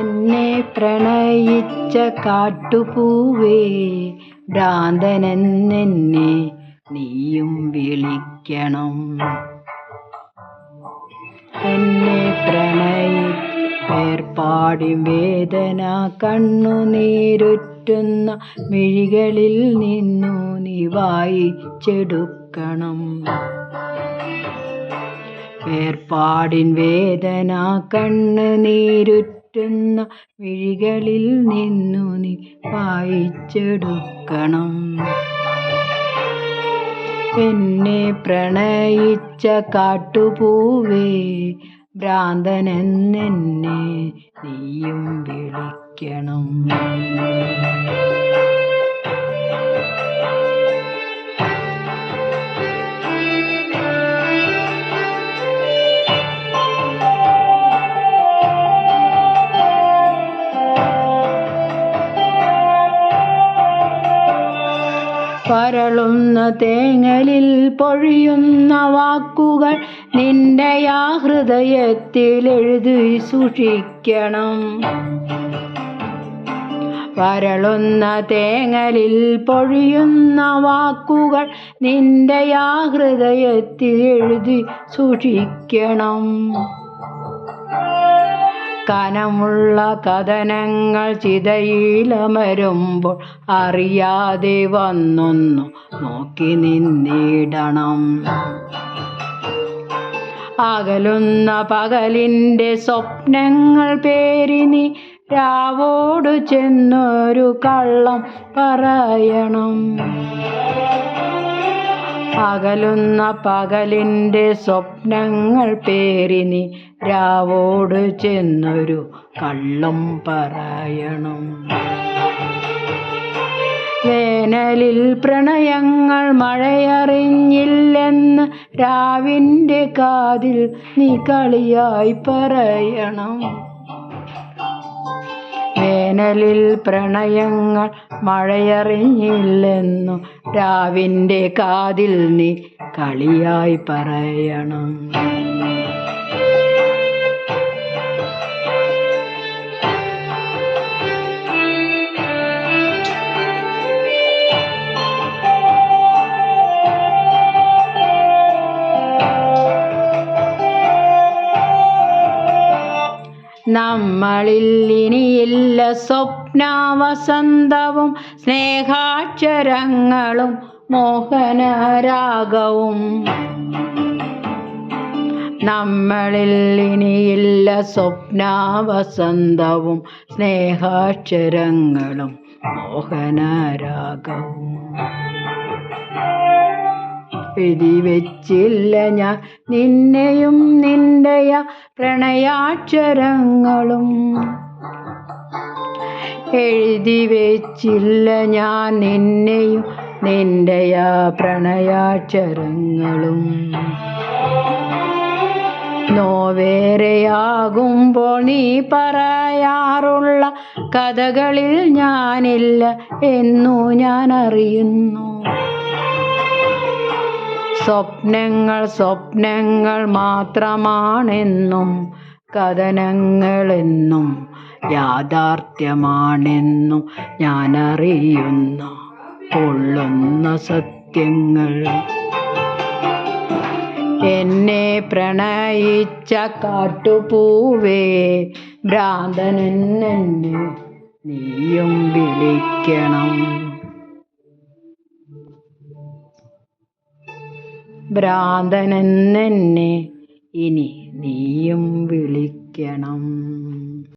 എന്നെ പ്രണയിച്ച കാട്ടുപൂവേ ഭ്രാന്തനെന്നെ നീയും വിളിക്കണം. എന്നെ പ്രണയി വേർപാടി വേദന കണ്ണുനീരുറ്റുന്ന മിഴികളിൽ നിന്നു നീ വായിച്ചെടുക്കണം. വേർപാടിൻ വേദന കണ്ണുനീരുറ്റുന്ന വിഴികളിൽ നിന്നു നീ വായിച്ചെടുക്കണം. എന്നെ പ്രണയിച്ച കാട്ടുപൂവേ ഭ്രാന്തനെന്നെ നീയും വിളിക്കണം. പരളുന്ന തേങ്ങലിൽ പൊഴിയുന്ന വാക്കുകൾ നിന്റെ ആ ഹൃദയത്തിൽ എഴുതി സൂക്ഷിക്കണം. വരളുന്ന തേങ്ങലിൽ പൊഴിയുന്ന വാക്കുകൾ നിന്റെ ആ ഹൃദയത്തിൽ എഴുതി സൂക്ഷിക്കണം. കനമുള്ള കഥനങ്ങൾ ചിതയിലമരുമ്പോൾ അറിയാതെ വന്നൊന്നു നോക്കി നിന്നിടണം. അകലുന്ന പകലിന്റെ സ്വപ്നങ്ങൾ പേരിനി രാവോടു ചെന്നൊരു കള്ളം പറയണം. അകലുന്ന പകലിന്റെ സ്വപ്നങ്ങൾ പേരിനി രാവോട് ചെന്നൊരു കള്ളം പറയണം. വേനലിൽ പ്രണയങ്ങൾ മഴയറിഞ്ഞില്ലെന്ന് രാവിന്റെ കാതിൽ നീ കളിയായി പറയണം. വേനലിൽ പ്രണയങ്ങൾ മഴയറിഞ്ഞില്ലെന്നു രാവിന്റെ കാതിൽ നീ കളിയായി പറയണം. നമ്മളിൽ ഇനിയില്ല സ്വപ്നവസന്തവും സ്നേഹാക്ഷരങ്ങളും മോഹനരാഗവും. നമ്മളിൽ ഇനിയില്ല സ്വപ്നവസന്തവും സ്നേഹാക്ഷരങ്ങളും മോഹനരാഗവും. എഴുതി വെച്ചില്ല ഞാൻ. നിന്നെയും നിന്റെയ പ്രണയാക്ഷരങ്ങളും എഴുതി വെച്ചില്ല ഞാൻ. നിന്നെയും നിന്റെയ പ്രണയാക്ഷരങ്ങളും നോവേറെയാകുമ്പോൾ നീ പറയാറുള്ള കഥകളിൽ ഞാനില്ല എന്നു ഞാൻ അറിയുന്നു സ്വപ്നങ്ങൾ സ്വപ്നങ്ങൾ മാത്രമാണെന്നും കഥനങ്ങളെന്നും യാഥാർത്ഥ്യമാണെന്നും ഞാൻ അറിയുന്നു പൊള്ളുന്ന സത്യങ്ങൾ. എന്നെ പ്രണയിച്ച കാട്ടുപൂവേ ഭ്രാന്തനെന്നെ നീയും വിളിക്കണം. ഭ്രാന്തനെന്നെ ഇനി നീയും വിളിക്കണം.